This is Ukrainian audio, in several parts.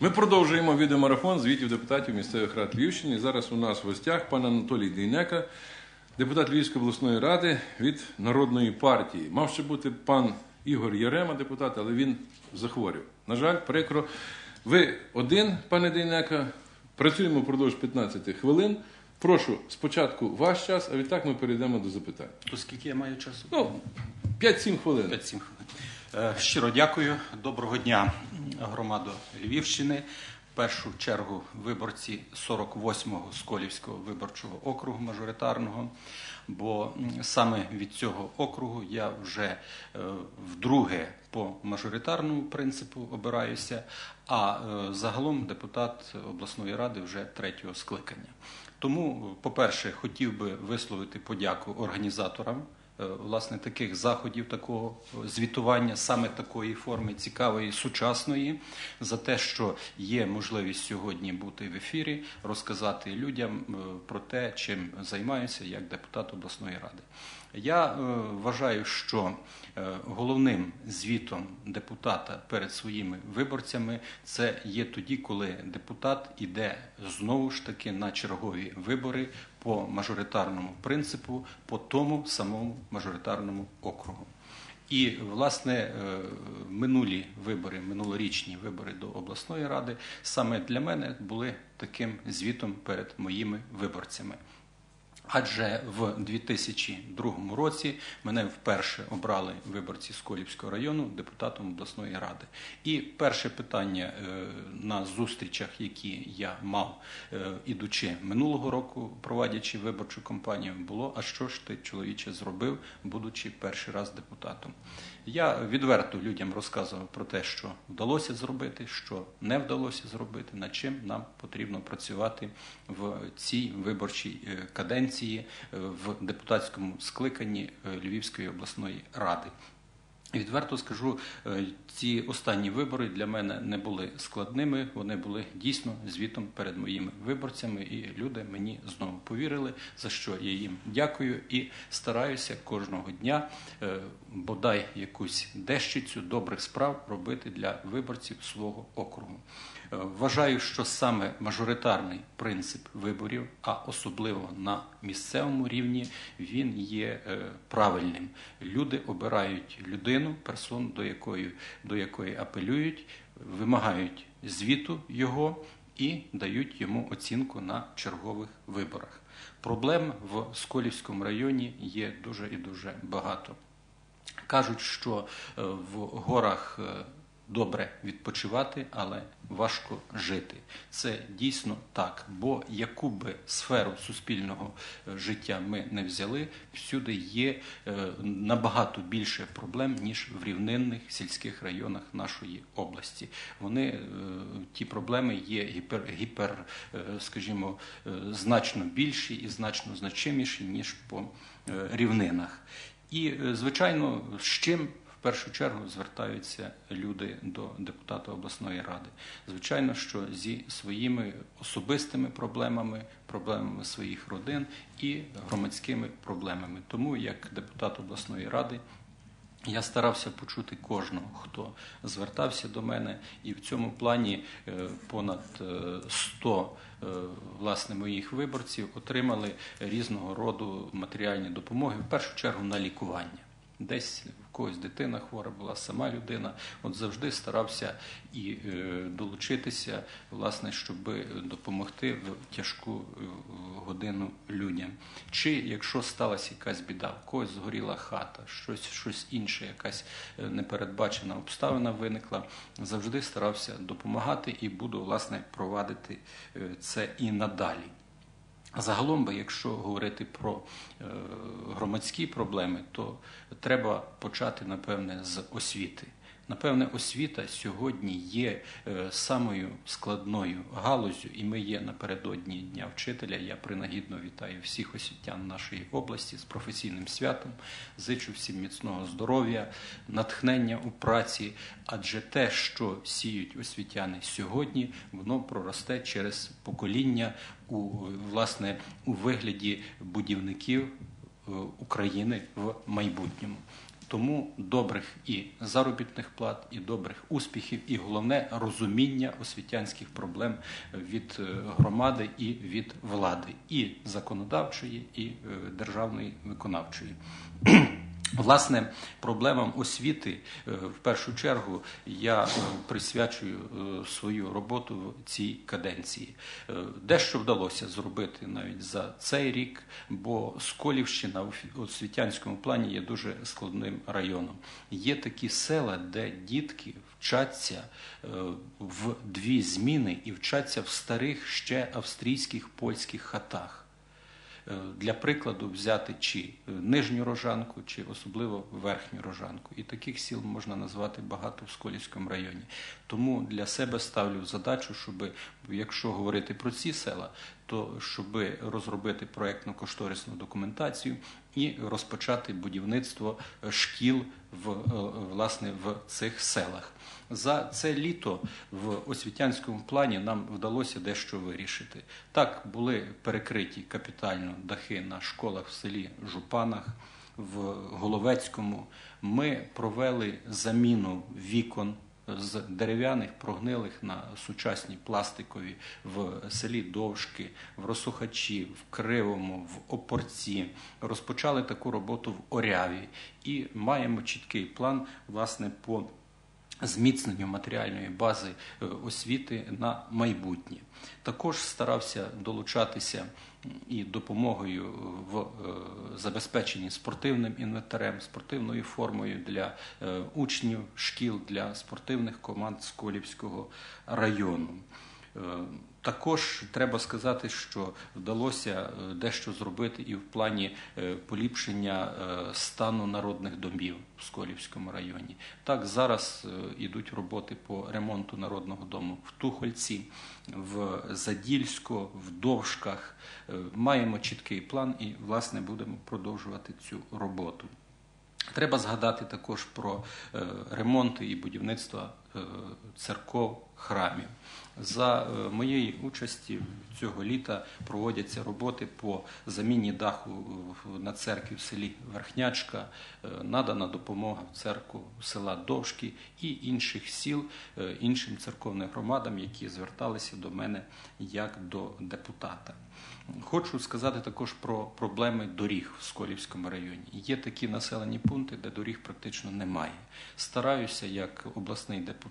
Ми продовжуємо відеомарафон звітів депутатів місцевих рад Львівщини. Зараз у нас в гостях пан Анатолій Дейнека, депутат Львівської обласної ради від Народної партії. Мав ще бути пан Ігор Ярема, депутат, але він захворів. На жаль, прикро. Ви один, пане Дейнека, працюємо впродовж 15 хвилин. Прошу спочатку ваш час, а відтак ми перейдемо до запитань. То скільки я маю часу? Ну, 5-7 хвилин. 5-7 хвилин. Е, Щиро дякую. Доброго дня, громадо Львівщини. В першу чергу виборці 48-го Сколівського виборчого округу мажоритарного. Бо саме від цього округу я вже е, вдруге по мажоритарному принципу обираюся, а е, загалом депутат обласної ради вже третього скликання. Тому, по-перше, хотів би висловити подяку організаторам власне таких заходів, такого е, звітування, саме такої форми цікавої, сучасної, за те, що є можливість сьогодні бути в ефірі, розказати людям е, про те, чим займаюся як депутат обласної ради. Я е, вважаю, що е, головним звітом депутата перед своїми виборцями це є тоді, коли депутат іде знову ж таки на чергові вибори по мажоритарному принципу, по тому самому мажоритарному округу. І власне е, минулі вибори, минулорічні вибори до обласної ради саме для мене були таким звітом перед моїми виборцями. Адже в 2002 році мене вперше обрали виборці з Колівського району депутатом обласної ради. І перше питання е, на зустрічах, які я мав, е, ідучи минулого року, проводячи виборчу кампанію, було: а що ж ти, чоловіче, зробив, будучи перший раз депутатом? Я відверто людям розказував про те, що вдалося зробити, що не вдалося зробити, над чим нам потрібно працювати в цій виборчій е, каденції е, в депутатському скликанні е, Львівської обласної ради. Відверто скажу, е, ці останні вибори для мене не були складними. Вони були дійсно звітом перед моїми виборцями, і люди мені знову повірили, за що я їм дякую і стараюся кожного дня е, бодай якусь дещицю добрих справ робити для виборців свого округу. Е, Вважаю, що саме мажоритарний принцип виборів, а особливо на місцевому рівні, він є е, правильним. Люди обирають людину, персону, до якої, до якої апелюють, вимагають звіту його і дають йому оцінку на чергових виборах. Проблем в Сколівському районі є дуже і дуже багато. Кажуть, що е, в горах добре відпочивати, але важко жити. Це дійсно так. Бо яку би сферу суспільного е, життя ми не взяли, всюди є е, набагато більше проблем, ніж в рівнинних сільських районах нашої області. Вони е, ті проблеми є гіпер, гіпер скажімо, значно більші і значно значиміші, ніж по рівнинах. І, звичайно, з чим першу чергу звертаються люди до депутата обласної ради. Звичайно, що зі своїми особистими проблемами, проблемами своїх родин і громадськими проблемами. Тому як депутат обласної ради. Я старався почути кожного, хто звертався до мене, і в цьому плані е, понад е, 100 е, власне моїх виборців отримали різного роду матеріальні допомоги, в першу чергу на лікування. Десь в когось дитина хвора була, сама людина. От завжди старався і е, долучитися, власне, щоб допомогти в тяжку е, годину людям. Чи якщо сталася якась біда, в когось згоріла хата, щось, щось інше, якась е, непередбачена обставина виникла, завжди старався допомагати і буду власне провадити це і надалі. Загалом, би, якщо говорити про е, громадські проблеми, то треба почати, напевне, з освіти. Напевне, освіта сьогодні є е, самою складною галузю, і ми є напередодні Дня вчителя. Я принагідно вітаю всіх освітян нашої області з професійним святом. Зичу всім міцного здоров'я, натхнення у праці, адже те, що сіють освітяни сьогодні, воно проросте через покоління у власне у вигляді будівників е, України в майбутньому. Тому добрих і заробітних плат, і добрих успіхів, і головне розуміння освітянських проблем від е, громади і від влади, і законодавчої, і е, державної виконавчої. Власне, проблемам освіти е, в першу чергу я е, присвячую е, свою роботу цій каденції. Дещо вдалося зробити навіть за цей рік, бо Сколівщина в освітянському плані є дуже складним районом. Є такі села, де дітки вчаться в дві зміни і вчаться в старих ще австрійських польських хатах. Е, для прикладу взяти чи е, нижню рожанку, чи особливо верхню рожанку. І таких сіл можна назвати багато в Сколівському районі. Тому для себе ставлю задачу, щоб якщо говорити про ці села, то щоб розробити проєктно-кошторисну документацію і розпочати будівництво шкіл в е, власне в цих селах. За це літо в освітянському плані нам вдалося дещо вирішити. Так були перекриті капітально дахи на школах в селі Жупанах, в Головецькому. Ми провели заміну вікон. З дерев'яних прогнилих на сучасні пластикові в селі Довжки, в Росухачі, в Кривому, в Опорці розпочали таку роботу в Оряві і маємо чіткий план власне по зміцненню матеріальної бази е, освіти на майбутнє. Також старався долучатися і допомогою в е, забезпеченні спортивним інвентарем, спортивною формою для е, учнів, шкіл для спортивних команд Сколівського району. Також треба сказати, що вдалося е, дещо зробити і в плані е, поліпшення е, стану народних домів в Сколівському районі. Так, зараз ідуть роботи по ремонту народного дому в Тухольці, в Задільську, в Довжках. Маємо чіткий план і, власне, будемо продовжувати цю роботу. Треба згадати також про ремонти і будівництво церков храмів. За е, моєї участі цього літа проводяться роботи по заміні даху на церкві в селі Верхнячка, е, надана допомога в церкву села Довжки і інших сіл, е, іншим церковним громадам, які зверталися до мене як до депутата. Хочу сказати також про проблеми доріг в Сколівському районі. Є такі населені пункти, де доріг практично немає. Стараюся як обласний депутат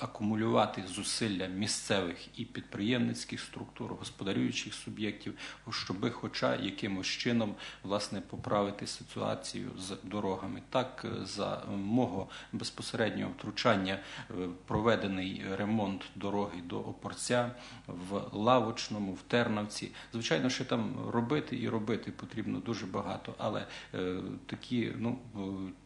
акумулювати зусилля місцевих і підприємницьких структур, господарюючих суб'єктів, щоб, хоча якимось чином власне поправити ситуацію з дорогами. Так, за мого безпосереднього втручання е, проведений ремонт дороги до Опорця в Лавочному, в Тернавці. Звичайно, що там робити і робити потрібно дуже багато, але е, такі ну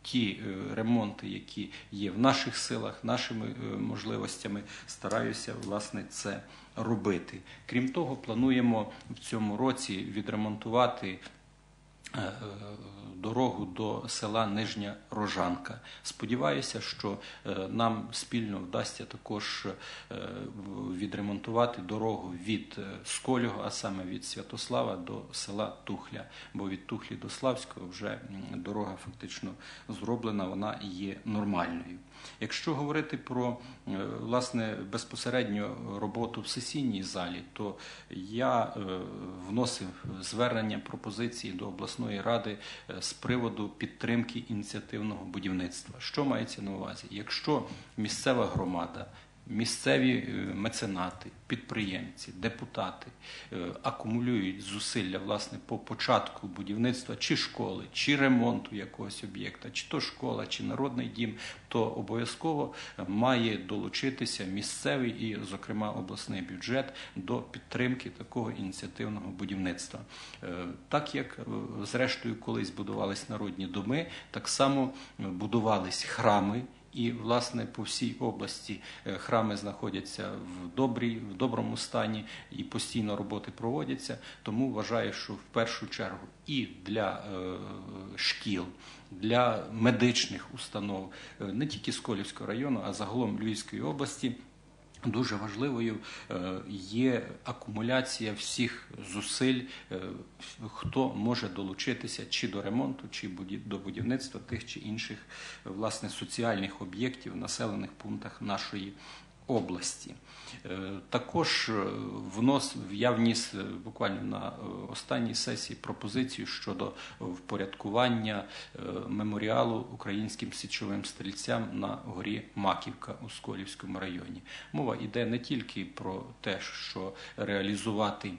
ті е, ремонти, які є в наших силах, нашими можливостями, стараюся власне це робити. Крім того, плануємо в цьому році відремонтувати. Е, е, дорогу до села Нижня Рожанка. Сподіваюся, що е, нам спільно вдасться також відремонтувати дорогу від Сколього, а саме від Святослава до села Тухля. Бо від Тухлі до Славського вже дорога фактично зроблена, вона є нормальною. Якщо говорити про е, власне безпосередньо роботу в сесійній залі, то я е, вносив звернення пропозиції до обласної ради е, з приводу підтримки ініціативного будівництва. Що мається на увазі? Якщо місцева громада місцеві е, меценати, підприємці, депутати е, акумулюють зусилля власне по початку будівництва чи школи, чи ремонту якогось об'єкта, чи то школа, чи народний дім, то обов'язково має долучитися місцевий і, зокрема, обласний бюджет до підтримки такого ініціативного будівництва. Е, так як зрештою колись будувались народні доми, так само будувались храми. І, власне, по всій області е, храми знаходяться в добрій, в доброму стані і постійно роботи проводяться. Тому вважаю, що в першу чергу і для е, шкіл, для медичних установ, е, не тільки Сколівського району, а загалом Львівської області. Дуже важливою е, є акумуляція всіх зусиль, е, хто може долучитися чи до ремонту, чи до будівництва тих чи інших е, власне соціальних об'єктів в населених пунктах нашої області. Е, Також е, внос я вніс е, буквально на останній сесії пропозицію щодо впорядкування меморіалу українським січовим стрільцям на горі Маківка у Сколівському районі. Мова йде не тільки про те, що реалізувати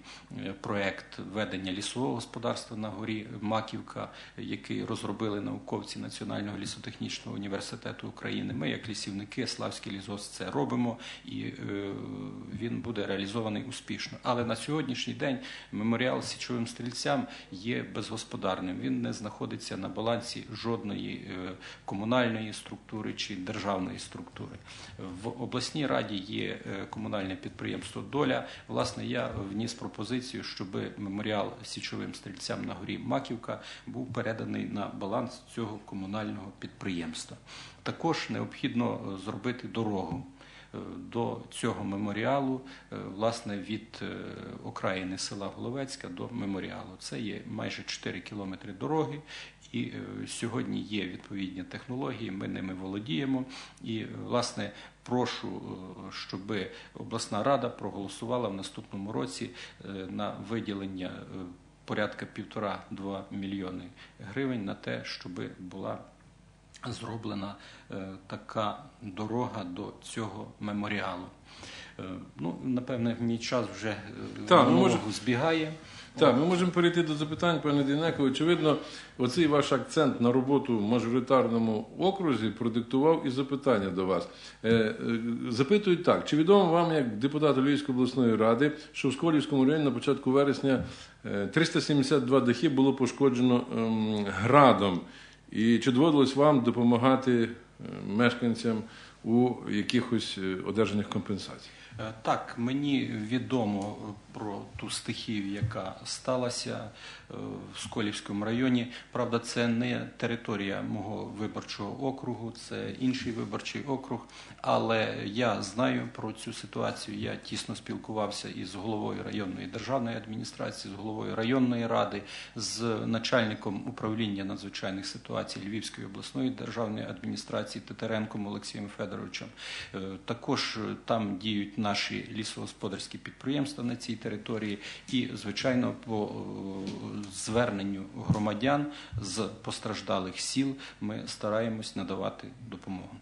проект ведення лісового господарства на горі Маківка, який розробили науковці Національного лісотехнічного університету України. Ми, як лісівники, Славський лісгосп, це робимо, і е, він буде реалізований успішно. Але на сьогоднішній день меморіал січовим стрільцям є безгосподарним. Він не знаходиться на балансі жодної е, комунальної структури чи державної структури. В обласній раді є е, комунальне підприємство Доля. Власне, я вніс пропозицію, щоб меморіал січовим стрільцям на горі Маківка був переданий на баланс цього комунального підприємства. Також необхідно зробити дорогу. Е, До цього меморіалу, е, власне, від е, окраїни села Головецька до меморіалу. Це є майже 4 кілометри дороги, і сьогодні є відповідні технології, ми ними володіємо. І, власне, прошу, щоб обласна рада проголосувала в наступному році на виділення порядка півтора-два мільйони гривень на те, щоб була зроблена е, така дорога до цього меморіалу. Е, Ну, напевне, мій час вже е, Так, ми збігає. Так, ми можемо перейти до запитань, пане Дійнеко. Очевидно, оцей ваш акцент на роботу в мажоритарному окрузі продиктував і запитання до вас. Запитують так: чи відомо вам, як депутату Львівської обласної ради, що в Сколівському районі на початку вересня е, 372 дахи було пошкоджено ем, градом? І чи доводилось вам допомагати е, мешканцям у якихось е, одержаних компенсаціях? Е, Так, мені відомо про ту стихію, яка сталася е, в Сколівському районі. Правда, це не територія мого виборчого округу, це інший виборчий округ. Але я знаю про цю ситуацію. Я тісно спілкувався із головою районної державної адміністрації, з головою районної ради, з начальником управління надзвичайних ситуацій Львівської обласної державної адміністрації Тетеренком Олексієм Федоровичем. Е, Також е, там діють наші лісогосподарські підприємства на цій території, і звичайно, по е, зверненню громадян з постраждалих сіл ми стараємось надавати допомогу.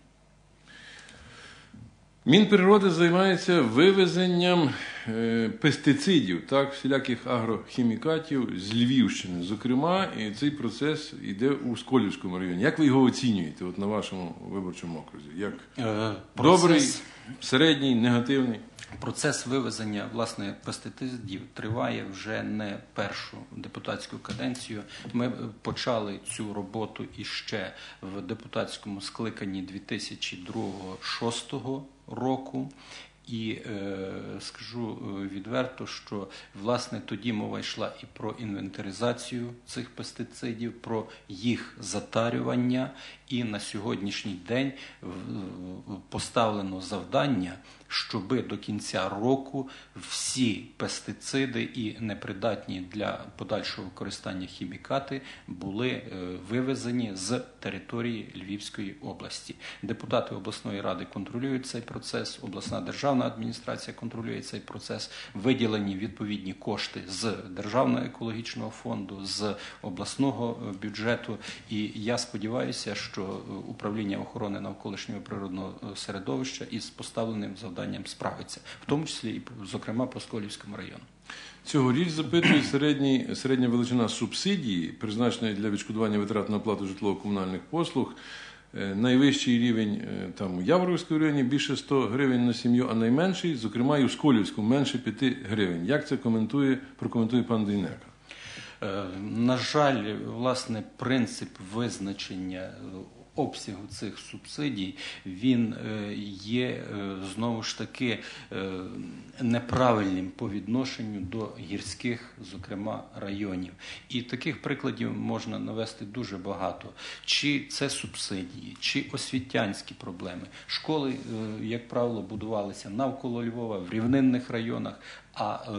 Мінприроди займається вивезенням е, пестицидів, так, всіляких агрохімікатів з Львівщини. Зокрема, і цей процес йде у Сколівському районі. Як ви його оцінюєте от на вашому виборчому окрузі? Як Е, добрий, середній, негативний? Процес вивезення власне пестицидів триває вже не першу депутатську каденцію. Ми почали цю роботу іще в депутатському скликанні 2002-2006 року. І е, скажу е, відверто, що власне тоді мова йшла і про інвентаризацію цих пестицидів, про їх затарювання. І на сьогоднішній день поставлено завдання, щоби до кінця року всі пестициди і непридатні для подальшого використання хімікати були е, вивезені з території Львівської області. Депутати обласної ради контролюють цей процес, обласна державна адміністрація контролює цей процес. Виділені відповідні кошти з державного екологічного фонду, з обласного е, бюджету. І я сподіваюся, що е, управління охорони навколишнього природного е, середовища із поставленим завданням справиться, в тому числі і зокрема по Сколівському району. Цьогоріч запитують середній, середня величина субсидії, призначеної для відшкодування витрат на оплату житлово-комунальних послуг. Е, Найвищий рівень е, там у Яворівському районі більше 100 гривень на сім'ю, а найменший, зокрема, і у Сколівському менше 5 гривень. Як це коментує, прокоментує пан Дейнека? Е, На жаль, власне, принцип визначення е, обсягу цих субсидій він е, є знову ж таки неправильним по відношенню до гірських, зокрема, районів. І таких прикладів можна навести дуже багато. Чи це субсидії, чи освітянські проблеми. Школи, як правило, будувалися навколо Львова, в рівнинних районах. А е,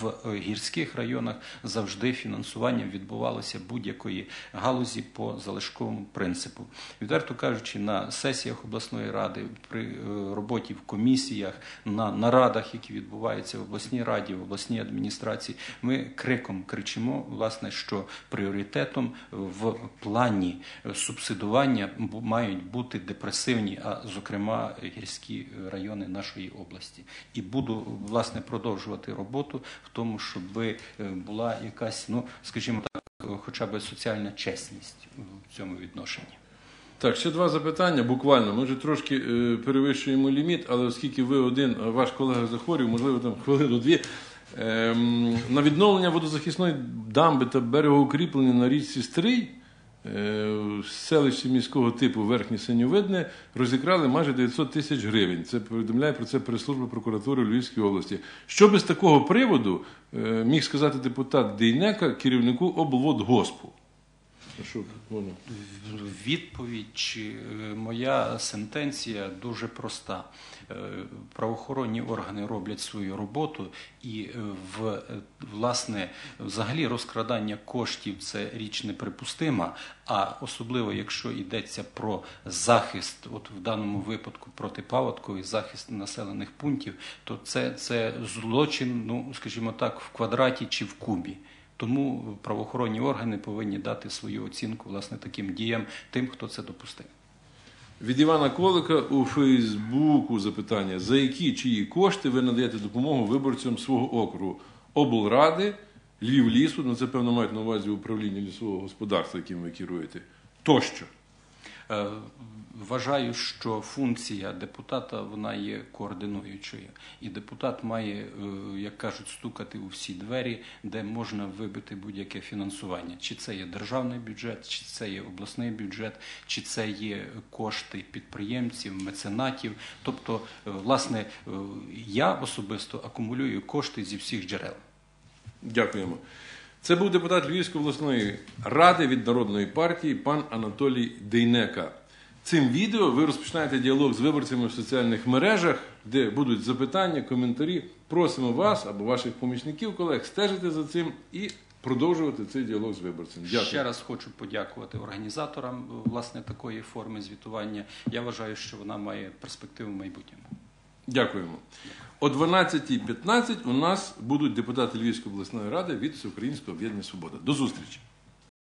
в гірських районах завжди фінансування відбувалося будь-якої галузі по залишковому принципу. Відверто кажучи, на сесіях обласної ради, при е, роботі в комісіях, на нарадах, які відбуваються в обласній раді, в обласній адміністрації, ми криком кричимо, власне, що пріоритетом в плані субсидування мають бути депресивні, а зокрема гірські райони нашої області. І буду власне продовжувати роботу в тому, щоб е, була якась, ну скажімо так, хоча б соціальна чесність в цьому відношенні. Так, ще два запитання. Буквально. Ми вже трошки е, перевищуємо ліміт, але оскільки ви один, ваш колега захворів, можливо, там хвилину-дві. Ем, на відновлення водозахисної дамби та берегоукріплення на річці Стрий в селищі міського типу Верхнє Синьовидне розікрали майже 900 тисяч гривень. Це повідомляє про це прес-служба прокуратури Львівської області. Що би з такого приводу е, міг сказати депутат Дейнека керівнику облводгоспу? Відповідь чи е, моя сентенція дуже проста. Е, Правоохоронні органи роблять свою роботу, і е, в власне взагалі розкрадання коштів це річ неприпустима. А особливо якщо йдеться про захист, от в даному випадку протипаводковий захист населених пунктів, то це, це злочин, ну скажімо так, в квадраті чи в кубі. Тому правоохоронні органи повинні дати свою оцінку власне таким діям тим, хто це допустив. Від Івана Колика у Фейсбуку запитання: за які чиї кошти ви надаєте допомогу виборцям свого округу? Облради, Львів лісу, ну це певно мають на увазі управління лісового господарства, яким ви керуєте, тощо. Е, Вважаю, що функція депутата вона є координуючою, і депутат має, е, як кажуть, стукати у всі двері, де можна вибити будь-яке фінансування. Чи це є державний бюджет, чи це є обласний бюджет, чи це є кошти підприємців, меценатів. Тобто, е, власне, я особисто акумулюю кошти зі всіх джерел. Дякуємо. Це був депутат Львівської обласної ради від народної партії пан Анатолій Дейнека. Цим відео ви розпочинаєте діалог з виборцями в соціальних мережах, де будуть запитання, коментарі. Просимо вас або ваших помічників, колег стежити за цим і продовжувати цей діалог з виборцем. Дякую. Ще раз хочу подякувати організаторам власне такої форми звітування. Я вважаю, що вона має перспективу в майбутньому. Дякуємо. О 12.15 у нас будуть депутати Львівської обласної ради від Всеукраїнського об'єднання Свобода. До зустрічі.